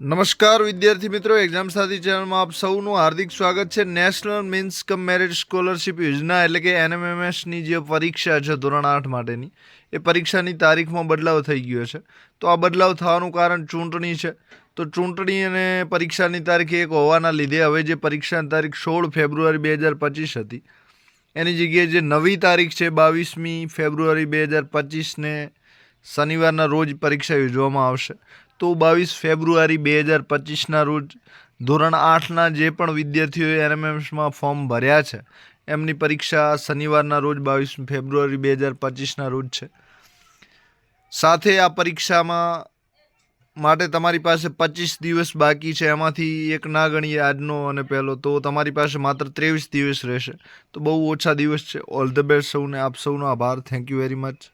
નમસ્કાર વિદ્યાર્થી મિત્રો એક્ઝામ સાથી ચેનલમાં આપ સૌનું હાર્દિક સ્વાગત છે. National means cum merit scholarship યોજના એટલે કે એનએમએમએસની જે પરીક્ષા છે, ધોરણ આઠ માટેની, એ પરીક્ષાની તારીખમાં બદલાવ થઈ ગયો છે. તો આ બદલાવ થવાનું કારણ ચૂંટણી છે. તો ચૂંટણી અને પરીક્ષાની તારીખ એક હોવાના લીધે હવે જે પરીક્ષાની તારીખ સોળ ફેબ્રુઆરી બે હજાર પચીસ હતી, એની જગ્યાએ જે નવી તારીખ છે, બાવીસમી ફેબ્રુઆરી બે હજાર પચીસને શનિવારના રોજ પરીક્ષા યોજવામાં આવશે. તો બાવીસ ફેબ્રુઆરી બે હજાર પચીસના રોજ ધોરણ આઠના જે પણ વિદ્યાર્થીઓએ એનએમએમએસમાં ફોર્મ ભર્યા છે, એમની પરીક્ષા શનિવારના રોજ બાવીસ ફેબ્રુઆરી બે હજાર પચીસના રોજ છે. સાથે આ પરીક્ષામાં માટે તમારી પાસે પચીસ દિવસ બાકી છે, એમાંથી એક ના ગણીએ આજનો અને પહેલો. તો તમારી પાસે માત્ર ત્રેવીસ દિવસ રહેશે. તો બહુ ઓછા દિવસ છે. ઓલ ધ બેસ્ટ સૌને, આપ સૌનો આભાર. Thank you very much